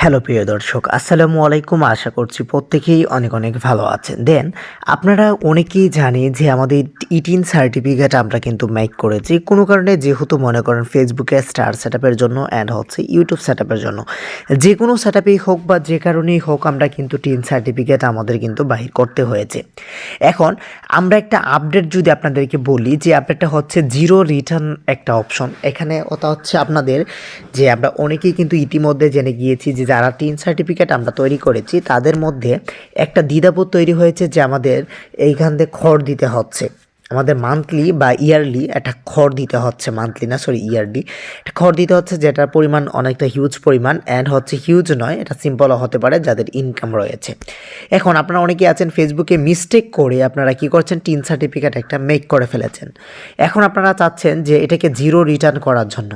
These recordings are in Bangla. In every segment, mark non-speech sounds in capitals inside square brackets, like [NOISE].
হ্যালো প্রিয় দর্শক, আসসালামু আলাইকুম। আশা করছি প্রত্যেকেই অনেক অনেক ভালো আছেন। দেন, আপনারা অনেকেই জানে যে আমাদের ইটিন সার্টিফিকেট আমরা কিন্তু মেক করেছি। কোনো কারণে যেহেতু মনে করেন ফেসবুকে স্টার সেট জন্য অ্যান্ড হচ্ছে ইউটিউব সেট জন্য। যে কোনো সেট হোক বা যে কারণেই হোক, আমরা কিন্তু টিন সার্টিফিকেট আমাদের কিন্তু বাহির করতে হয়েছে। এখন, আমরা একটা আপডেট যদি আপনাদেরকে বলি যে আপডেটটা হচ্ছে জিরো রিটার্ন একটা অপশন এখানে ওটা হচ্ছে আপনাদের যে আমরা অনেকেই কিন্তু ইতিমধ্যে জেনে গিয়েছি যে যারা তিন সার্টিফিকেট আমরা তৈরি করেছি, তাদের মধ্যে একটা দ্বিধাবোধ তৈরি হয়েছে যে আমাদের এইখান থেকে খড় দিতে হচ্ছে। আমাদের মান্থলি বা ইয়ারলি একটা খড় দিতে হচ্ছে মান্থলি না সরি ইয়ারলি একটা খড় দিতে হচ্ছে যেটার পরিমাণ অনেকটা হিউজ পরিমাণ অ্যান্ড হচ্ছে হিউজ নয়, এটা সিম্পলও হতে পারে, যাদের ইনকাম রয়েছে। এখন আপনারা অনেকেই আছেন ফেসবুকে মিস্টেক করে আপনারা কি করছেন? টিন সার্টিফিকেট একটা মেক করে ফেলেছেন। এখন আপনারা চাচ্ছেন যে এটাকে জিরো রিটার্ন করার জন্য।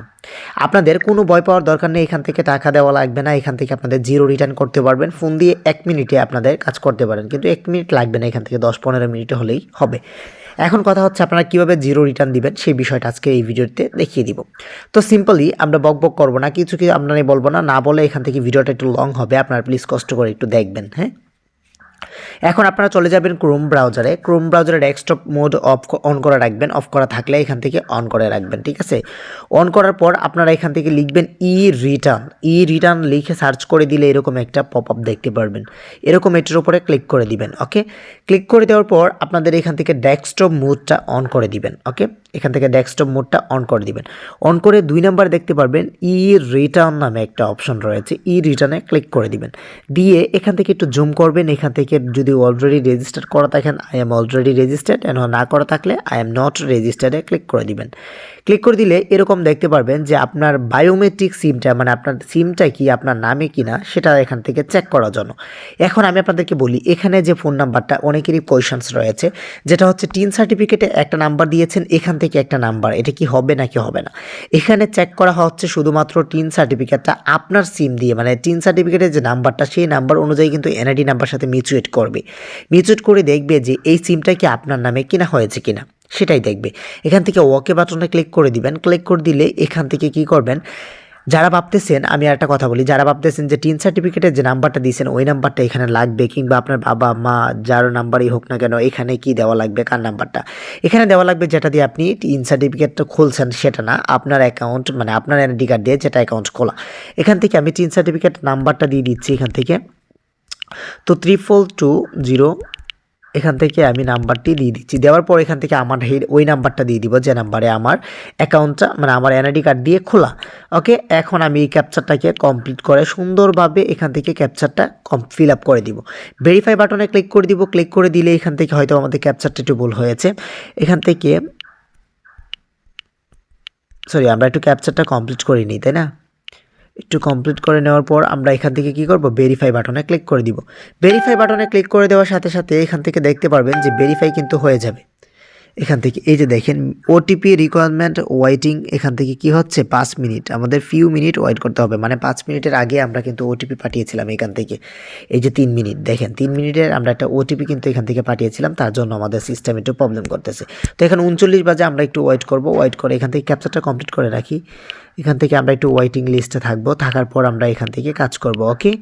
আপনাদের কোনো ভয় পাওয়ার দরকার নেই, এখান থেকে টাকা দেওয়া লাগবে না, এখান থেকে আপনাদের জিরো রিটার্ন করতে পারবেন। ফোন দিয়ে এক মিনিটে আপনাদের কাজ করতে পারেন, কিন্তু এক মিনিট লাগবে না, এখান থেকে দশ পনেরো মিনিটে হলেই হবে। এখন কথা হচ্ছে আপনারা কীভাবে জিরো রিটার্ন দিবেন, সেই বিষয়টা আজকে এই ভিডিওতে দেখিয়ে দিব। তো সিম্পলি আমরা বক বক করব না, কিছু কি আপনারাই বলব না না বলে এখান থেকে ভিডিওটা একটু লং হবে, আপনারা প্লিজ কষ্ট করে একটু দেখবেন হ্যাঁ? এখন আপনারা চলে যাবেন ক্রোম ব্রাউজারে ক্রোম ব্রাউজারে ডেস্কটপ মোড অফ অন করে রাখবেন। অফ করা থাকলে এখান থেকে অন করে রাখবেন, ঠিক আছে? অন করার পর আপনারা এখান থেকে লিখবেন ই রিটার্ন ই রিটার্ন লিখে সার্চ করে দিলে এরকম একটা পপ আপ দেখতে পারবেন। এরকম এটির উপরে ক্লিক করে দিবেন ওকে ক্লিক করে দেওয়ার পর আপনাদের এখান থেকে ডেস্কটপ মোডটা অন করে দিবেন ওকে এখান থেকে ডেস্কটপ মোডটা অন করে দিবেন। অন করে দুই নাম্বার দেখতে পারবেন ই রিটার্ন নামে একটা অপশন রয়েছে ই রিটার্নে ক্লিক করে দিবেন। দিয়ে এখান থেকে একটু জুম করবেন, এখান থেকে যদি অলরেডি রেজিস্টার করা থাকেন আই এম অলরেডি রেজিস্টার্ড এন না করা থাকলে আই এম নট রেজিস্টার্ডে ক্লিক করে দিবেন। ক্লিক করে দিলে এরকম দেখতে পারবেন যে আপনার বায়োমেট্রিক সিমটা মানে আপনার সিমটা কি, আপনার নামে কিনা সেটা এখান থেকে চেক করার জন্য। এখন আমি আপনাদেরকে বলি, এখানে যে ফোন নাম্বারটা অনেকেরই কোয়েশনস রয়েছে, যেটা হচ্ছে টিন সার্টিফিকেটে একটা নাম্বার দিয়েছেন, এখান থেকে একটা নাম্বার, এটা কি হবে নাকি হবে না। এখানে চেক করা হচ্ছে শুধুমাত্র টিন সার্টিফিকেটটা আপনার সিম দিয়ে মানে টিন সার্টিফিকেটের যে নাম্বারটা, সেই নাম্বার অনুযায়ী কিন্তু এনআইডি নাম্বার সাথে মিচুয়েট করবে। মিচুয়েট করে দেখবে যে এই সিমটা কি আপনার নামে কিনা হয়েছে কিনা, সেটাই দেখবে। এখান থেকে ওকে বাটনে ক্লিক করে দিবেন। ক্লিক করে দিলে এখান থেকে কি করবেন? যারা ভাবতেছেন, আমি একটা কথা বলি, যারা ভাবতেছেন যে টিন সার্টিফিকেটের যে নাম্বারটা দিয়েছেন, ওই নাম্বারটা এখানে লাগবে কিংবা আপনার বাবা, মা যার নাম্বারই হোক না কেন, এখানে কি দেওয়া লাগবে, কার নাম্বারটা? এখানে দেওয়া লাগবে যেটা দিয়ে আপনি টিন সার্টিফিকেটটা খুলছেন, সেটা না, আপনার অ্যাকাউন্ট মানে আপনার এনআইডি কার্ড দিয়ে যেটা অ্যাকাউন্ট খোলা। এখান থেকে আমি টিন সার্টিফিকেট নাম্বারটা দিয়ে দিচ্ছি এখান থেকে। তো ত্রিপল টু জিরো এখান থেকে আমি নাম্বারটি দিয়ে দিচ্ছি। দেওয়ার পর এখান থেকে আমার ওই নাম্বারটা দিয়ে দিব যে নাম্বারে আমার অ্যাকাউন্টটা মানে আমার এনআইডি কার্ড দিয়ে খোলা। ওকে? এখন আমি এই ক্যাপচারটাকে কমপ্লিট করে সুন্দরভাবে এখান থেকে ক্যাপচারটা কম ফিল আপ করে দিব। ভেরিফাই বাটনে ক্লিক করে দিব। ক্লিক করে দিলে এখান থেকে হয়তো আমাদের ক্যাপচারটা একটু ভুল হয়েছে। এখান থেকে সরি আমরা একটু ক্যাপচারটা কমপ্লিট করে নিই, তাই না? একটু কমপ্লিট করে নেওয়ার পর আমরা এখান থেকে কি করব? ভেরিফাই বাটনে ক্লিক করে দিব। ভেরিফাই বাটনে ক্লিক করে দেওয়ার সাথে সাথে এখান থেকে দেখতে পারবেন যে ভেরিফাই কিন্তু হয়ে যাবে। এখান থেকে এই যে দেখেন ওটিপি রিকোয়ারমেন্ট ওয়াইটিং এখান থেকে কি হচ্ছে? পাঁচ মিনিট। আমাদের ফিউ মিনিট ওয়েট করতে হবে। মানে পাঁচ মিনিটের আগে আমরা কিন্তু ওটিপি পাঠিয়েছিলাম এখান থেকে। এই যে তিন মিনিট, দেখেন তিন মিনিটের আমরা একটা ওটিপি কিন্তু এখান থেকে পাঠিয়েছিলাম। তার জন্য আমাদের সিস্টেম একটু প্রবলেম করতেছে। তো এখানে উনচল্লিশ বাজে আমরা একটু ওয়েট করব। ওয়েট করে এখান থেকে ক্যাপচারটা কমপ্লিট করে রাখি। এখান থেকে আমরা একটু ওয়েটিং লিস্টে থাকব। থাকার পর আমরা এখান থেকে কাজ করব ওকে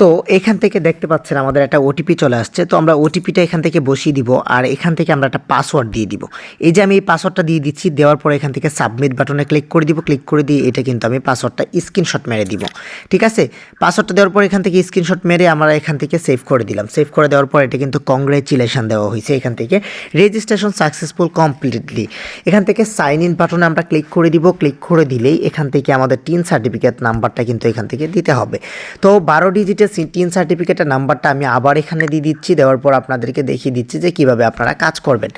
তো এখান থেকে দেখতে পাচ্ছেন আমাদের একটা ওটিপি চলে আসছে। তো আমরা ওটিপিটা এখান থেকে বসিয়ে দিব আর এখান থেকে আমরা একটা পাসওয়ার্ড দিয়ে দিব। এই যে আমি এই পাসওয়ার্ডটা দিয়ে দিচ্ছি, দেওয়ার পর এখান থেকে সাবমিট বাটনে ক্লিক করে দিব। ক্লিক করে দিয়ে এটা কিন্তু আমি পাসওয়ার্ডটা স্ক্রিনশট মেরে দিব। ঠিক আছে? পাসওয়ার্ডটা দেওয়ার পর এখান থেকে স্ক্রিনশট মেরে আমরা এখান থেকে সেভ করে দিলাম। সেভ করে দেওয়ার পর এটা কিন্তু কংগ্রেচুলেশন দেওয়া হয়েছে এখান থেকে। রেজিস্ট্রেশন সাকসেসফুল কমপ্লিটলি এখান থেকে সাইন ইন বাটনে আমরা ক্লিক করে দিব। ক্লিক করে দিলেই এখান থেকে আমাদের টিন সার্টিফিকেট নাম্বারটা কিন্তু এখান থেকে দিতে হবে। তো বারো ডিজিটের টিন সার্টিফিকেটের নাম্বারটা আমি আবার এখানে দিয়ে দিচ্ছি, দেওয়ার পর আপনাদেরকে দেখিয়ে দিচ্ছি যে কীভাবে আপনারা কাজ করবেন।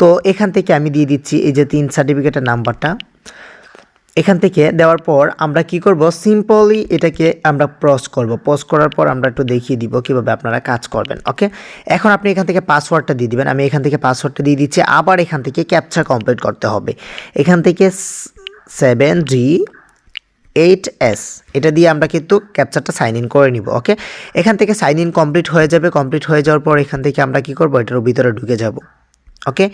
তো এখান থেকে আমি দিয়ে দিচ্ছি এই যে তিন সার্টিফিকেটের নাম্বারটা এখান থেকে দেওয়ার পর আমরা কি করব? সিম্পলি এটাকে আমরা প্রস করব। পজ করার পর আমরা একটু দেখিয়ে দিব কীভাবে আপনারা কাজ করবেন ওকে এখন আপনি এখান থেকে পাসওয়ার্ডটা দিয়ে দিবেন। আমি এখান থেকে পাসওয়ার্ডটা দিয়ে দিচ্ছি। আবার এখান থেকে ক্যাপচার কমপ্লিট করতে হবে। এখান থেকে সেভেন জি এইট এস এটা দিয়ে আমরা কিন্তু ক্যাপচারটা সাইন ইন করে নিব ওকে এখান থেকে সাইন ইন কমপ্লিট হয়ে যাবে কমপ্লিট হয়ে যাওয়ার পর এখান থেকে আমরা কি করব? এটার ভিতরে ঢুকে যাব ওকে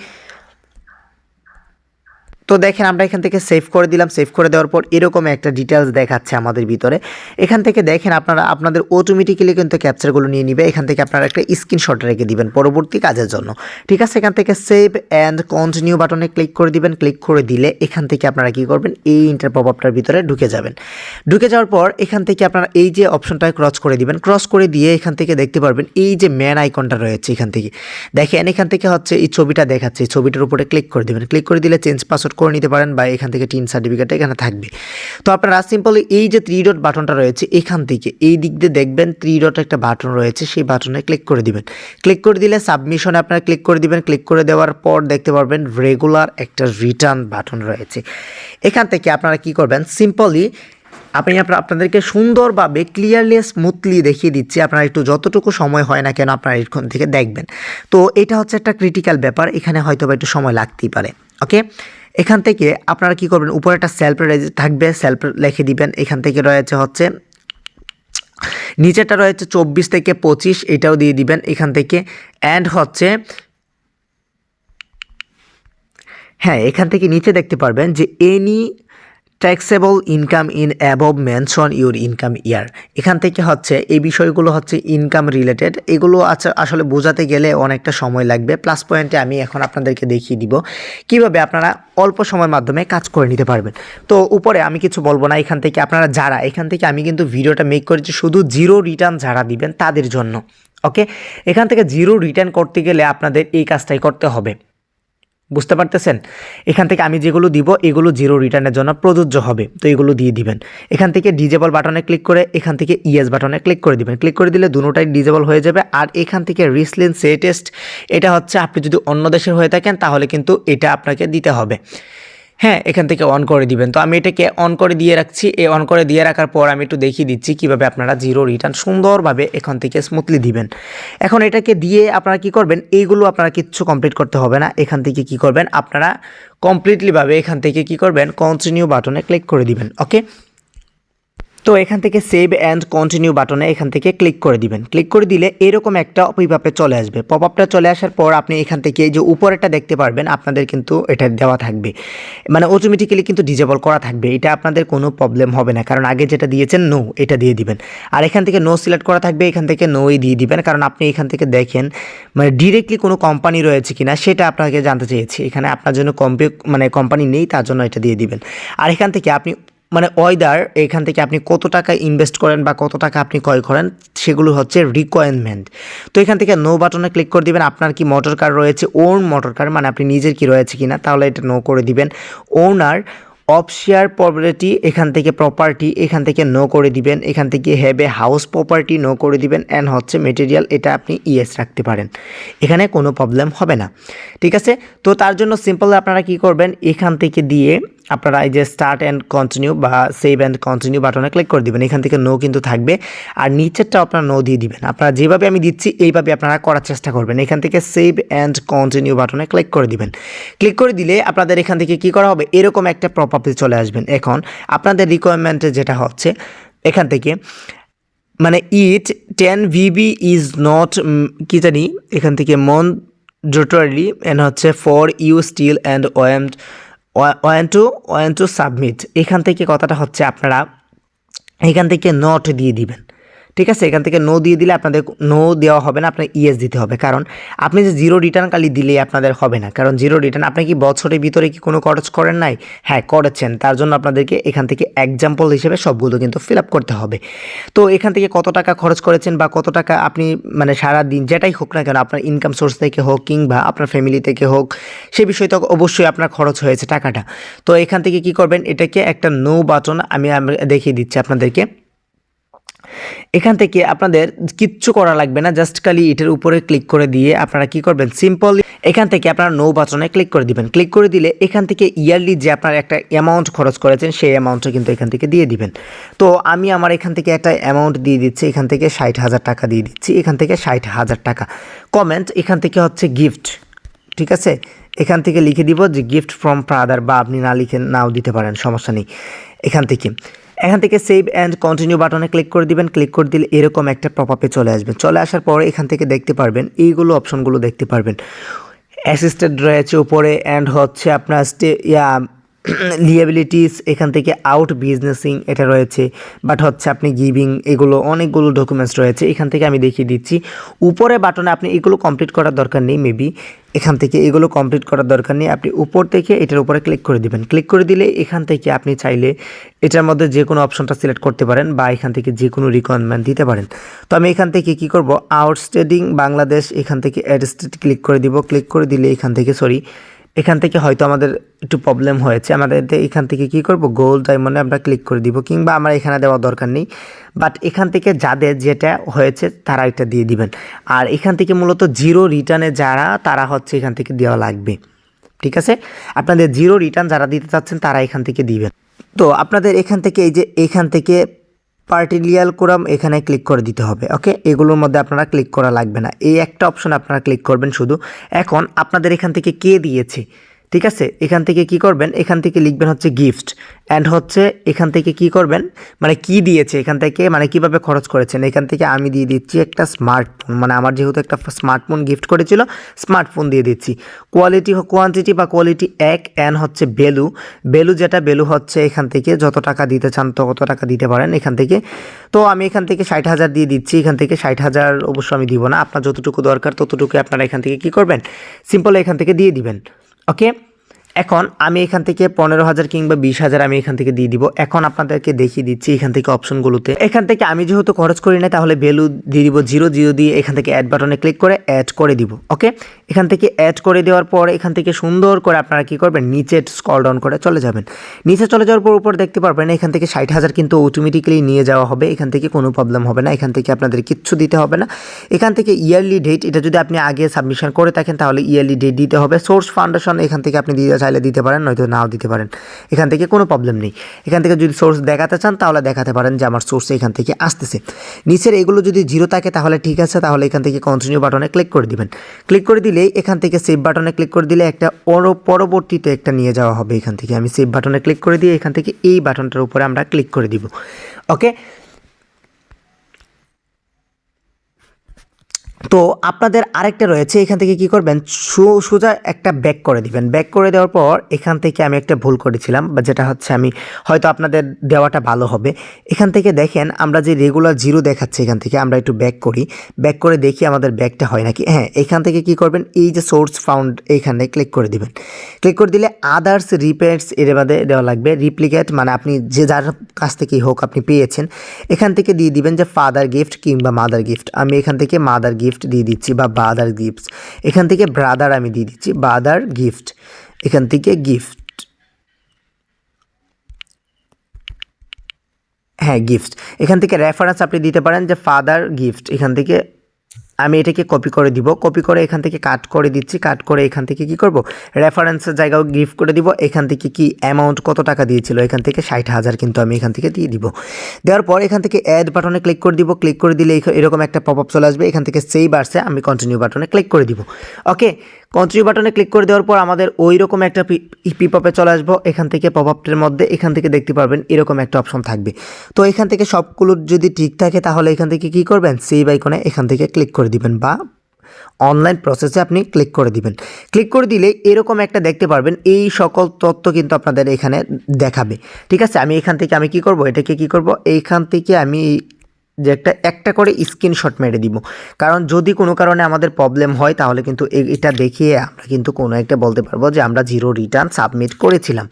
তো দেখেন, আমরা এখান থেকে সেভ করে দিলাম। সেভ করে দেওয়ার পর এরকম একটা ডিটেলস দেখাচ্ছে আমাদের ভিতরে। এখান থেকে দেখেন, আপনারা, আপনাদের অটোমেটিক্যালি কিন্তু ক্যাপচারগুলো নিয়ে নিবে। এখান থেকে আপনারা একটা স্ক্রিনশট রেখে দিবেন পরবর্তী কাজের জন্য। ঠিক আছে? এখান থেকে সেভ অ্যান্ড কন্টিনিউ বাটনে ক্লিক করে দিবেন। ক্লিক করে দিলে এখান থেকে আপনারা কি করবেন? এই ইন্টার পপআপটার ভিতরে ঢুকে যাবেন। ঢুকে যাওয়ার পর এখান থেকে আপনারা এই যে অপশনটা ক্রস করে দিবেন। ক্রস করে দিয়ে এখান থেকে দেখতে পারবেন এই যে ম্যান আইকনটা রয়েছে এখান থেকে। দেখেন, এখান থেকে হচ্ছে এই ছবিটা দেখাচ্ছে। এই ছবিটার উপরে ক্লিক করে দিবেন। ক্লিক করে দিলে চেঞ্জ পাসওয়ার্ড করে নিতে পারেন বা এখান থেকে টিন সার্টিফিকেট এখানে থাকবে। তো আপনারা সিম্পলি এই যে থ্রি ডট বাটনটা রয়েছে, এখান থেকে এই দিক দিয়ে দেখবেন থ্রি ডট একটা বাটন রয়েছে, সেই বাটনে ক্লিক করে দিবেন। ক্লিক করে দিলে সাবমিশনে আপনারা ক্লিক করে দিবেন। ক্লিক করে দেওয়ার পর দেখতে পারবেন রেগুলার একটা রিটার্ন বাটন রয়েছে। এখান থেকে আপনারা কি করবেন? সিম্পলি আমি আপনার আপনাদেরকে সুন্দরভাবে ক্লিয়ারলি স্মুথলি দেখিয়ে দিচ্ছি। আপনারা একটু যতটুকু সময় হয় না কেন আপনারা এখান থেকে দেখবেন। তো এটা হচ্ছে একটা ক্রিটিক্যাল ব্যাপার। এখানে হয়তো বা একটু সময় লাগতেই পারে। ওকে এখান থেকে আপনারা কি করবেন? উপরে একটা সেলফ থাকবে সেলফ লিখে দিবেন। এখান থেকে রয়েছে হচ্ছে নিচেটা রয়েছে চব্বিশ থেকে পঁচিশ, এটাও দিয়ে দিবেন। এখান থেকে অ্যান্ড হচ্ছে হ্যাঁ এখান থেকে নিচে দেখতে পারবেন যে any taxable income in above mention your income year এখান থেকে হচ্ছে, এই বিষয়গুলো হচ্ছে ইনকাম রিলেটেড এগুলো আসলে বোঝাতে গেলে অনেকটা সময় লাগবে। প্লাস পয়েন্টে আমি এখন আপনাদেরকে দেখিয়ে দিব কীভাবে আপনারা অল্প সময়ের মাধ্যমে কাজ করে নিতে পারবেন। তো উপরে আমি কিছু বলব না, এখান থেকে আপনারা যারা, এখান থেকে আমি কিন্তু ভিডিওটা মেক করেছি শুধু জিরো রিটার্ন যারা দিবেন তাদের জন্য। ওকে এখান থেকে জিরো রিটার্ন করতে গেলে আপনাদের এই কাজটাই করতে হবে। বুঝতে পারতেছেন? এখান থেকে আমি যেগুলো দিব, এগুলো জিরো রিটার্নের জন্য প্রযোজ্য হবে। তো এগুলো দিয়ে দিবেন। এখান থেকে ডিজেবল বাটনে ক্লিক করে, এখান থেকে ইএস বাটনে ক্লিক করে দিবেন। ক্লিক করে দিলে দুটোটাই ডিজেবল হয়ে যাবে। আর এখান থেকে রিসলেন সেটেস্ট এটা হচ্ছে আপনি যদি অন্য দেশের হয়ে থাকেন, তাহলে কিন্তু এটা আপনাকে দিতে হবে। হ্যাঁ এখান থেকে অন করে দিবেন। তো আমি এটাকে অন করে দিয়ে রাখছি। এ অন করে দিয়ে রাখার পর আমি একটু দেখিয়ে দিচ্ছি কীভাবে আপনারা জিরো রিটার্ন সুন্দরভাবে এখান থেকে স্মুথলি দিবেন। এখন এটাকে দিয়ে আপনারা কি করবেন? এইগুলো আপনারা কিচ্ছু কমপ্লিট করতে হবে না। এখান থেকে কি করবেন? আপনারা কমপ্লিটলিভাবে এখান থেকে কি করবেন? কন্টিনিউ বাটনে ক্লিক করে দিবেন। ওকে তো এখান থেকে সেভ অ্যান্ড কন্টিনিউ বাটনে এখান থেকে ক্লিক করে দিবেন। ক্লিক করে দিলে এরকম একটা পপআপে চলে আসবে। পপ আপটা চলে আসার পর আপনি এখান থেকে যে উপরেটা দেখতে পারবেন, আপনাদের কিন্তু এটা দেওয়া থাকবে। মানে অটোমেটিক্যালি কিন্তু ডিজেবল করা থাকবে। এটা আপনাদের কোনো প্রবলেম হবে না। কারণ আগে যেটা দিয়েছেন নো এটা দিয়ে দিবেন। আর এখান থেকে নো সিলেক্ট করা থাকবে, এখান থেকে নোই দিয়ে দিবেন। কারণ আপনি এখান থেকে দেখেন মানে ডিরেক্টলি কোনো কোম্পানি রয়েছে কিনা, সেটা আপনাকে জানতে চেয়েছি। এখানে আপনার জন্য কম্পে মানে কোম্পানি নেই, তার জন্য এটা দিয়ে দিবেন। আর এখান থেকে আপনি মানে ওয়েদার, এখান থেকে আপনি কত টাকা ইনভেস্ট করেন বা কত টাকা আপনি ক্রয় করেন, সেগুলো হচ্ছে রিকোয়ারমেন্ট তো এখান থেকে নো বাটনে ক্লিক করে দিবেন, আপনার কি মোটর কার রয়েছে ওন মোটর কার মানে আপনি নিজের কি রয়েছে কিনা, তাহলে এটা নো করে দিবেন। ওনার অফ শেয়ার প্রপার্টি এখান থেকে প্রপার্টি এখান থেকে নো করে দিবেন, এখান থেকে হ্যাবে হাউস প্রপার্টি নো করে দিবেন অ্যান্ড হচ্ছে মেটেরিয়াল এটা আপনি ইয়েস রাখতে পারেন। এখানে কোনো প্রবলেম হবে না। ঠিক আছে? তো তার জন্য সিম্পল আপনারা কি করবেন, এখান থেকে দিয়ে আপনারা এই যে স্টার্ট অ্যান্ড কন্টিনিউ বা সেভ অ্যান্ড কন্টিনিউ বাটনে ক্লিক করে দিবেন। এখান থেকে নো কিন্তু থাকবে। আর নিচেরটা আপনারা নো দিয়ে দিবেন। আপনারা যেভাবে আমি দিচ্ছি, এইভাবে আপনারা করার চেষ্টা করবেন। এখান থেকে সেভ অ্যান্ড কন্টিনিউ বাটনে ক্লিক করে দিবেন। ক্লিক করে দিলে আপনাদের এখান থেকে কি করা হবে? এরকম একটা প্রপার্টি চলে আসবেন। এখন আপনাদের রিকোয়ারমেন্টে যেটা হচ্ছে, এখান থেকে মানে ইট টেন ভিবি ইজ নট কি জানি? এখান থেকে মন ডোটারলি অ্যান্ড হচ্ছে for you still and went one two one two submit. এখান থেকে কথাটা হচ্ছে আপনারা এখান থেকে নট দিয়ে দিবেন। ঠিক আছে? এখান থেকে নো দিয়ে দিলে আপনাদের নো দেওয়া হবে না, আপনার ইএস দিতে হবে। কারণ আপনি যে জিরো রিটার্ন কালি দিলে আপনাদের হবে না। কারণ জিরো রিটার্ন আপনি কি বছরের ভিতরে কি কোনো খরচ করেন নাই? হ্যাঁ করেছেন। তার জন্য আপনাদেরকে এখান থেকে এক্সাম্পল হিসেবে সবগুলো কিন্তু ফিল আপ করতে হবে। তো এখান থেকে কত টাকা খরচ করেছেন বা কত টাকা আপনি মানে সারা দিন যেটাই হোক না কেন, আপনার ইনকাম সোর্স থেকে হোক কিংবা আপনার ফ্যামিলি থেকে হোক, সে বিষয় তো অবশ্যই আপনার খরচ হয়েছে টাকাটা। তো এখান থেকে কি করবেন? এটাকে একটা নো বাটন আমি আমি দেখিয়ে দিচ্ছি আপনাদেরকে। এখান থেকে আপনাদের কিচ্ছু করা লাগবে না জাস্ট খালি এটার উপরে ক্লিক করে দিয়ে আপনারা কি করবেন? সিম্পল এখান থেকে আপনারা নো বাটনে ক্লিক করে দিবেন। ক্লিক করে দিলে এখান থেকে ইয়ারলি যে আপনার একটা অ্যামাউন্ট খরচ করেছেন, সেই অ্যামাউন্টটা কিন্তু এখান থেকে দিয়ে দিবেন। তো আমি আমার এখান থেকে একটা অ্যামাউন্ট দিয়ে দিচ্ছি, এখান থেকে ষাট হাজার টাকা দিয়ে দিচ্ছি, এখান থেকে ষাট হাজার টাকা। কমেন্ট এখান থেকে হচ্ছে গিফট ঠিক আছে? এখান থেকে লিখে দিব যে গিফট ফ্রম ফাদার বা আপনি না লিখে, নাও দিতে পারেন, সমস্যা নেই। এখান থেকে। এখান থেকে সেভ অ্যান্ড কন্টিনিউ বাটনে ক্লিক করে দিবেন। ক্লিক করে দিলে এরকম একটা পপআপে চলে আসবেন চলে আসার পর এখান থেকে দেখতে পারবেন, এইগুলো অপশনগুলো দেখতে পারবেন। অ্যাসিস্ট্যান্ট রয়েছে উপরে অ্যান্ড হচ্ছে আপনার স্টে ইয়া [CLEARS THROAT] লিয়াবিলিটিস এখান থেকে আউট বিজনেসিং এটা রয়েছে বাট হচ্ছে আপনি গিভিং এগুলো অনেকগুলো ডকুমেন্টস রয়েছে, এখান থেকে আমি দেখিয়ে দিচ্ছি। উপরে বাটনে আপনি এগুলো কমপ্লিট করার দরকার নেই মেবি এখান থেকে এগুলো কমপ্লিট করার দরকার নেই, আপনি উপর থেকে এটার উপরে ক্লিক করে দিবেন। ক্লিক করে দিলে এখান থেকে আপনি চাইলে এটার মধ্যে যে কোনো অপশনটা সিলেক্ট করতে পারেন বা এখান থেকে যে কোনো রিকোয়ারমেন্ট দিতে পারেন। তো আমি এখান থেকে কি করব? আউটস্টেডিং বাংলাদেশ, এখান থেকে অ্যাড ক্লিক করে দিব। ক্লিক করে দিলে এখান থেকে সরি এখান থেকে হয়তো আমাদের একটু প্রবলেম হয়েছে। আমাদের এখান থেকে কি করব? গোল ডায়মন্ডে আমরা ক্লিক করে দিব কিংবা আমার এখানে দেওয়া দরকার নেই। বাট এখান থেকে যাদের যেটা হয়েছে, তারা এটা দিয়ে দিবেন। আর এখান থেকে মূলত জিরো রিটার্নে যারা, তারা হচ্ছে এখান থেকে দেওয়া লাগবে। ঠিক আছে? আপনাদের জিরো রিটার্ন যারা দিতে চাচ্ছেন, তারা এখান থেকে দিবেন। তো আপনাদের এখান থেকে এই যে, এখান থেকে পার্টিলিয়াল কোরাম এখানে ক্লিক করে দিতে হবে ওকে এগুলোর মধ্যে আপনারা ক্লিক করা লাগবে না। এই একটা অপশন আপনারা ক্লিক করবেন শুধু। এখন আপনাদের এখান থেকে কে দিয়েছে? ঠিক আছে এখান থেকে কি করবেন এখান থেকে লিখবেন হচ্ছে গিফট অ্যান্ড হচ্ছে এখান থেকে কি করবেন মানে কি দিয়েছে এখান থেকে মানে কীভাবে খরচ করেছেন এখান থেকে আমি দিয়ে দিচ্ছি একটা স্মার্টফোন মানে আমার যেহেতু একটা স্মার্টফোন গিফট করেছিল স্মার্টফোন দিয়ে দিচ্ছি কোয়ালিটি কোয়ান্টিটি বা কোয়ালিটি এক অ্যান্ড হচ্ছে বেলু বেলু যেটা বেলু হচ্ছে এখান থেকে যত টাকা দিতে চান তত টাকা দিতে পারেন এখান থেকে তো আমি এখান থেকে ষাট হাজার দিয়ে দিচ্ছি এখান থেকে ষাট হাজার অবশ্য আমি দিব না আপনার যতটুকু দরকার ততটুকু আপনারা এখান থেকে কি করবেন সিম্পল এখান থেকে দিয়ে দিবেন ওকে এখন আমি এখান থেকে পনেরো হাজার কিংবা বিশ হাজার আমি এখান থেকে দিয়ে দিব। এখন আপনাদেরকে দেখিয়ে দিচ্ছি এখান থেকে অপশনগুলোতে। এখান থেকে আমি যেহেতু খরচ করি না তাহলে ভ্যালু দিয়ে দিব জিরো জিরো দিয়ে এখান থেকে অ্যাড বাটনে ক্লিক করে অ্যাড করে দিব। ওকে এখান থেকে অ্যাড করে দেওয়ার পর এখান থেকে সুন্দর করে আপনারা কি করবেন নিচে স্কল ডাউন করে চলে যাবেন নিচে চলে যাওয়ার পর উপর দেখতে পারবেন এখান থেকে ষাট হাজার কিন্তু অটোমেটিক্যালি নিয়ে যাওয়া হবে এখান থেকে কোনো প্রবলেম হবে না এখান থেকে আপনাদের কিচ্ছু দিতে হবে না এখান থেকে ইয়ারলি ডেট এটা যদি আপনি আগে সাবমিশন করে থাকেন তাহলে ইয়ারলি ডেট দিতে হবে সোর্স ফাউন্ডেশন এখান থেকে আপনি দিতে চাইলে দিতে পারেন নয়তো নাও দিতে পারেন এখান থেকে কোনো প্রবলেম নেই এখান থেকে যদি সোর্স দেখাতে চান তাহলে দেখাতে পারেন যে আমার সোর্স এখান থেকে আসতেছে নিচের এগুলো যদি জিরো থাকে তাহলে ঠিক আছে তাহলে এখান থেকে কন্টিনিউ বাটনে ক্লিক করে দিবেন ক্লিক করে দিলেই এখান থেকে সেভ বাটনে ক্লিক করে দিলে একটা অর পরবর্তীতে একটা নিয়ে যাওয়া হবে এখান থেকে। আমি সেভ বাটনে ক্লিক করে দিয়ে এখান থেকে এই বাটনটার উপরে আমরা ক্লিক করে দিব। ওকে তো আপনাদের আরেকটা রয়েছে, এখান থেকে কি করবেন? সোজা একটা ব্যাক করে দিবেন। ব্যাক করে দেওয়ার পর এখান থেকে আমি একটা ভুল করেছিলাম, বা যেটা হচ্ছে আমি হয়তো আপনাদের দেওয়াটা ভালো হবে। এখান থেকে দেখেন, আমরা যে রেগুলার জিরো দেখাচ্ছি এখান থেকে, আমরা একটু ব্যাক করি। ব্যাক করে দেখি আমাদের ব্যাকটা হয় নাকি। হ্যাঁ এখান থেকে কি করবেন? এই যে সোর্স ফাউন্ড এখানে ক্লিক করে দিবেন। ক্লিক করে দিলে আদার্স রিপেয়ার্স এর বাদে দেওয়া লাগবে। রিপ্লিকেট মানে আপনি যে যার কাছ থেকেই হোক আপনি পেয়েছেন। এখান থেকে দিয়ে দিবেন যে ফাদার গিফট কিংবা মাদার গিফট আমি এখান থেকে মাদার গিফট দিয়ে দিচ্ছি বা বাদার গিফট এখান থেকে ব্রাদার আমি দিয়ে দিচ্ছি বাদার গিফট এখান থেকে গিফট হ্যাঁ গিফট এখান থেকে রেফারেন্স আপনি দিতে পারেন যে ফাদার গিফট এখান থেকে আমি এটাকে কপি করে দিব। কপি করে এখান থেকে কাট করে দিচ্ছি। কাট করে এখান থেকে কি করব? রেফারেন্সের জায়গাও গিফট করে দিব। এখান থেকে কি অ্যামাউন্ট কত টাকা দিয়েছিল? এখান থেকে ষাট হাজার কিন্তু আমি এখান থেকে দিয়ে দিব। দেওয়ার পর এখান থেকে অ্যাড বাটনে ক্লিক করে দিব। ক্লিক করে দিলে এরকম একটা পপ আপ চলে আসবে। এখান থেকে সেই বার্সে আমি কন্টিনিউ বাটনে ক্লিক করে দিব। ওকে কন্টিনিউ বাটনে ক্লিক করে দেওয়ার পর আমাদের ওই রকম একটা পিপ আপে চলে আসব। এখান থেকে পপ আপটের মধ্যে এখান থেকে দেখতে পারবেন এরকম একটা অপশন থাকবে। তো এখান থেকে সবগুলো যদি ঠিক থাকে তাহলে এখান থেকে কি করবেন? সেই আইকনে এখান থেকে ক্লিক করে দিবেন বা অনলাইন প্রসেসে আপনি ক্লিক করে দিবেন। ক্লিক করে দিলে এরকম একটা দেখতে পারবেন, এই সকল তথ্য কিন্তু আপনাদের এখানে দেখাবে। ঠিক আছে? আমি এখান থেকে আমি কি করব? এটাকে কি করব? এইখান থেকে আমি যে একটা একটা করে স্ক্রিনশট মেরে দিব। কারণ যদি কোনো কারণে আমাদের প্রবলেম হয়, তাহলে কিন্তু এটা দেখিয়ে আমরা কিন্তু কোনো একটা বলতে পারব যে আমরা জিরো রিটার্ন সাবমিট করেছিলাম।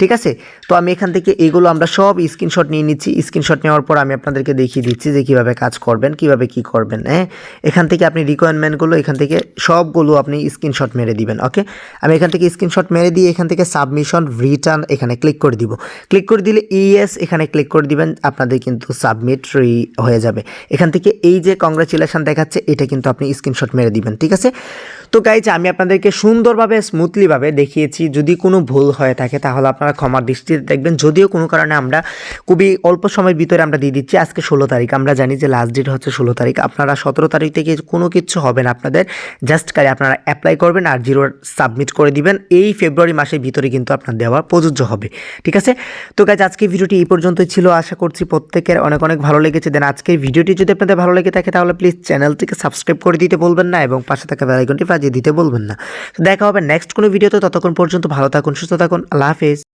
ঠিক আছে? তো আমি এখান থেকে এগুলো আমরা সব স্ক্রিনশট নিয়ে নিচ্ছি। স্ক্রিনশট নেওয়ার পর আমি আপনাদেরকে দেখিয়ে দিচ্ছি যে কীভাবে কাজ করবেন, কীভাবে কি করবেন হ্যাঁ? এখান থেকে আপনি রিকোয়ারমেন্টগুলো এখান থেকে সবগুলো আপনি স্ক্রিনশট মেরে দিবেন ওকে আমি এখান থেকে স্ক্রিনশট মেরে দিয়ে এখান থেকে সাবমিশন রিটার্ন এখানে ক্লিক করে দিব। ক্লিক করে দিলে ইএস এখানে ক্লিক করে দিবেন। আপনাদের কিন্তু সাবমিট হয়ে যাবে। এখান থেকে এই যে কংগ্রাচুলেশান দেখাচ্ছে, এটা কিন্তু আপনি স্ক্রিনশট মেরে দিবেন, ঠিক আছে? তো গাইজ আমি আপনাদেরকে সুন্দরভাবে স্মুথলিভাবে দেখিয়েছি। যদি কোনো ভুল হয়ে থাকে, তাহলে আপনারা ক্ষমার দৃষ্টিতে দেখবেন। যদিও কোনো কারণে আমরা খুবই অল্প সময়ের ভিতরে আমরা দিয়ে দিচ্ছি, আজকে ষোলো তারিখ। আমরা জানি যে লাস্ট ডেট হচ্ছে ষোলো তারিখ। আপনারা সতেরো তারিখ থেকে কোনো কিছু হবে না আপনাদের। জাস্ট খালি আপনারা অ্যাপ্লাই করবেন আর জিরো সাবমিট করে দিবেন। এই ফেব্রুয়ারি মাসের ভিতরে কিন্তু আপনার দেওয়া প্রযোজ্য হবে। ঠিক আছে? তো গাইজ আজকে ভিডিওটি এই পর্যন্তই ছিল। আশা করছি প্রত্যেকের অনেক অনেক ভালো লেগেছে। দেন আজকের ভিডিওটি যদি আপনাদের ভালো লেগে থাকে, তাহলে প্লিজ চ্যানেলটিকে সাবস্ক্রাইব করে দিতে বলবেন না এবং পাশে থাকা বেলাইকনটি কাজে দিতে বলবেন না। দেখা হবে নেক্সট কোনো ভিডিওতে ততক্ষণ পর্যন্ত ভালো থাকুন, সুস্থ থাকুন। আল্লাহ হাফেজ।